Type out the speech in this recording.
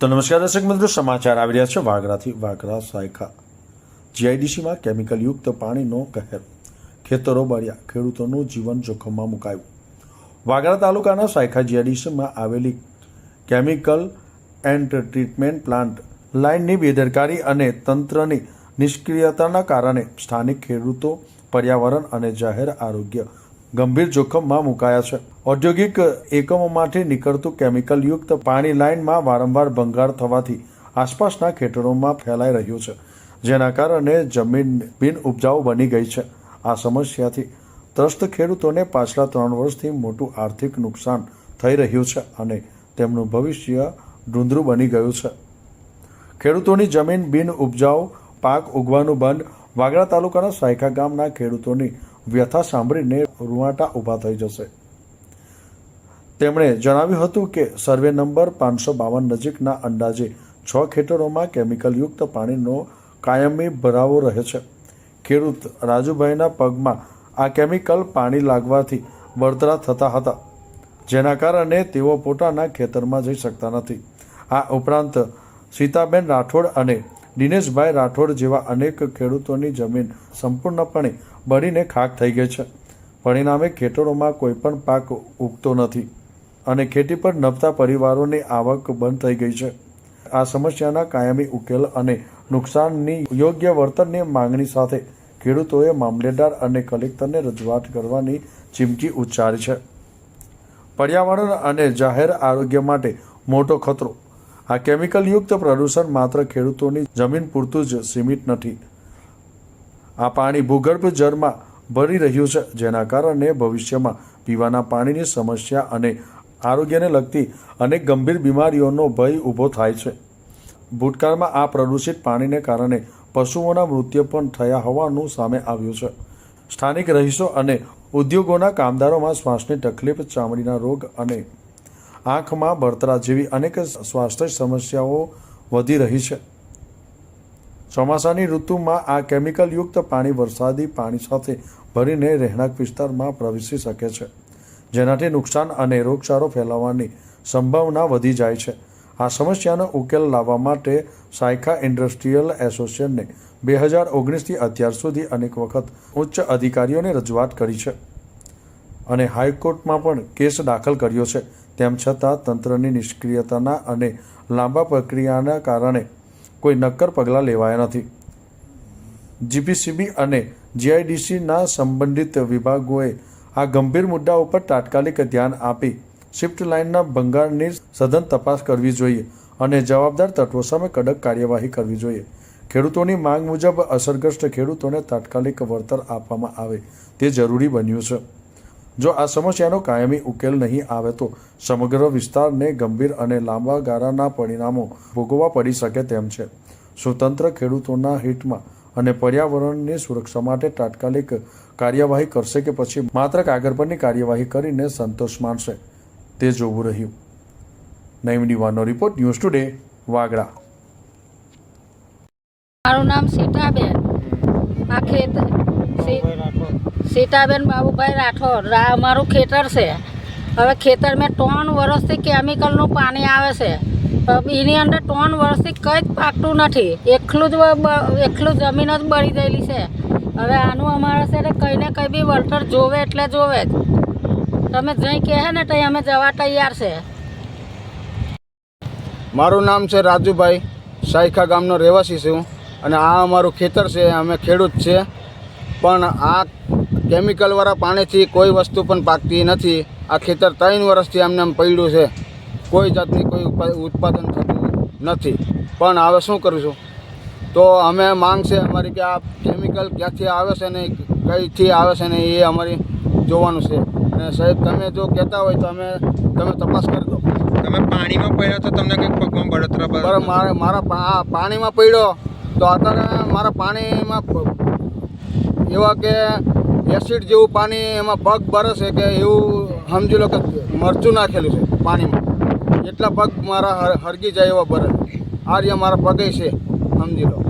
તો નમસ્કાર દર્શક મિત્રો, સમાચાર આવી રહ્યા છે વાગરાથી વાગરા સાયકા. જીઆઈડીસીમાં કેમિકલયુક્ત પાણીનો કહેર. ખેતરો બળ્યા, ખેડૂતોનું જીવન જોખમમાં મુકાયું. વાગરા તાલુકાના સાયખા જીઆઈડીસીમાં આવેલી કેમિકલ એન્ડ ટ્રીટમેન્ટ પ્લાન્ટ લાઇનની બેદરકારી અને તંત્રની નિષ્ક્રિયતાના કારણે સ્થાનિક ખેડૂતો, પર્યાવરણ અને જાહેર આરોગ્ય ગંભીર જોખમમાં મુકાયા છે. ઔદ્યોગિક એકમોમાંથી નીકળતું કેમિકલયુક્ત પાણી લાઇનમાં વારંવાર ભંગાર થવાથી આસપાસના ખેતરોમાં ફેલાઈ રહ્યું છે, જેના કારણે જમીન બિન ઉપજાઉ બની ગઈ છે. આ સમસ્યાથી ત્રસ્ત ખેડૂતોને પાછલા ત્રણ વર્ષથી મોટું આર્થિક નુકસાન થઈ રહ્યું છે અને તેમનું ભવિષ્ય ધૂંધરું બની ગયું છે. ખેડૂતોની જમીન બિન ઉપજાઉ પાક ઉગવાનું બંધ વાગડા તાલુકાના સાયખા ગામના ખેડૂતોની વ્યથા સાંભળીને રૂવાટા ઊભા થઈ જશે. તેમણે જણાવ્યું હતું કે સર્વે નંબર પાંચસો બાવન નજીકના અંદાજે છ ખેતરોમાં કેમિકલયુક્ત પાણીનો કાયમી ભરાવો રહે છે. ખેડૂત રાજુભાઈના પગમાં આ કેમિકલ પાણી લાગવાથી બળતરા થતા હતા. જેના કારણે તેઓ પોતાના ખેતરમાં જઈ શકતા નથી. આ ઉપરાંત સીતાબેન રાઠોડ અને દિનેશભાઈ રાઠોડ જેવા અનેક ખેડૂતોની જમીન સંપૂર્ણપણે બળીને ખાક થઈ ગઈ છે. પરિણામે ખેતરોમાં કોઈપણ પાક ઉગતો નથી અને ખેતી પર નભતા પરિવારોની આવક બંધ થઈ ગઈ છે. આ સમસ્યાના કાયમી ઉકેલ અને નુકસાનની યોગ્ય વળતરની માંગણી સાથે ખેડૂતોએ મામલેદાર અને કલેક્ટરને રજૂઆત કરવાની ચીમકી ઉચ્ચારી છે. પર્યાવરણ અને જાહેર આરોગ્ય માટે મોટો ખતરો. આ કેમિકલયુક્ત પ્રદૂષણ માત્ર ખેડૂતોની જમીન પૂરતું જ સીમિત નથી. આ પાણી ભૂગર્ભ જળમાં ભરી રહ્યું છે, જેના કારણે ભવિષ્યમાં પીવાના પાણીની સમસ્યા અને આરોગ્યને લગતી અનેક ગંભીર બીમારીઓનો ભય ઊભો થાય છે. ભૂતકાળમાં આ પ્રદૂષિત પાણીને કારણે પશુઓના મૃત્યુ પણ થયા હોવાનું સામે આવ્યું છે. સ્થાનિક રહીશો અને ઉદ્યોગોના કામદારોમાં શ્વાસની તકલીફ, ચામડીના રોગ અને આંખમાં બળતરા જેવી અનેક સ્વાસ્થ્ય સમસ્યાઓ વધી રહી છે. ચોમાસાની ઋતુમાં આ કેમિકલયુક્ત પાણી વરસાદી પાણી સાથે ભરીને રહેણાંક વિસ્તારમાં પ્રવેશી શકે છે, જેનાથી નુકસાન અને રોગચાળો ફેલાવવાની સંભાવના વધી જાય છે. આ સમસ્યાનો ઉકેલ લાવવા માટે સાયખા ઇન્ડસ્ટ્રીયલ એસોસિએશનને બે હજાર ઓગણીસથી અત્યાર સુધી અનેક વખત ઉચ્ચ અધિકારીઓને રજૂઆત કરી છે અને હાઈકોર્ટમાં પણ કેસ દાખલ કર્યો છે. તેમ છતાં તંત્રની નિષ્ક્રિયતાના અને લાંબા પ્રક્રિયાના કારણે કોઈ નક્કર પગલાં લેવાયા નથી. જીપીસીબી અને જીઆઈડીસીના સંબંધિત વિભાગોએ આ ગંભીર મુદ્દા ઉપર તાત્કાલિક ધ્યાન આપી શિફ્ટ લાઇનના ભંગારની સઘન તપાસ કરવી જોઈએ અને જવાબદાર તત્વો સામે કડક કાર્યવાહી કરવી જોઈએ. ખેડૂતોની માંગ મુજબ અસરગ્રસ્ત ખેડૂતોને તાત્કાલિક વળતર આપવામાં આવે તે જરૂરી બન્યું છે. જો આ સમસ્યાનો કાયમી ઉકેલ નહીં આવે તો સમગ્ર વિસ્તારને ગંભીર અને લાંબા ગાળાના પરિણામો ભોગવવા પડી શકે તેમ છે. સ્વતંત્ર ખેડૂતોના હિતમાં અને પર્યાવરણની સુરક્ષા માટે તાત્કાલિક કાર્યવાહી કરશે કે પછી માત્ર કાગળ પરની કાર્યવાહી કરીને સંતોષ માનશે તે જોવું રહ્યું. નઈમ ડીવાનો રિપોર્ટ ન્યૂઝ ટુડે, વાગડા. મારું નામ સીતાબેન. આ ખેત સીતાબેન બાબુભાઈ રાઠોડ અમારું ખેતર છે. હવે ખેતર મેં ત્રણ વર્ષથી કેમિકલનું પાણી આવે છે. એની અંદર ત્રણ વર્ષથી કંઈ જ પાકતું નથી. એકલું જ એટલું એકલું જમીન જ બળી ગયેલી છે. હવે આનું અમારે છે ને કંઈ ને કંઈ બી વળતર જોવે એટલે જોવે જ. તમે જઈ કહે ને ત્યાં અમે જવા તૈયાર છે. મારું નામ છે રાજુભાઈ. સાયખા ગામનો રહેવાસી છું. અને આ અમારું ખેતર છે. અમે ખેડૂત છે પણ આ કેમિકલવાળા પાણીથી કોઈ વસ્તુ પણ પાકતી નથી. આ ખેતર ત્રણ વર્ષથી એમને એમ પડ્યું છે. કોઈ જાતની કોઈ ઉત્પાદન થતું નથી. પણ હવે શું કરીશું? તો અમે માંગ છે અમારી કે આ કેમિકલ ક્યાંથી આવે છે ને કઈથી આવે છે ને એ અમારી જોવાનું છે. અને સાહેબ તમે જો કહેતા હોય તો અમે તમે તપાસ કરી દો તમે પાણીમાં પડ્યા તો તમને કંઈક પગમાં બળતરા બરાબર મારા મારા પાણીમાં પડ્યો તો અત્યારે મારા પાણીમાં એવા કે એસિડ જેવું પાણી એમાં પગ બરસે કે એવું સમજી લો કે મરચું નાખેલું છે પાણીમાં. એટલા પગ મારા હર- હરગી જાય એવા બરસ આ રીતે મારા પગે છે, સમજી લો.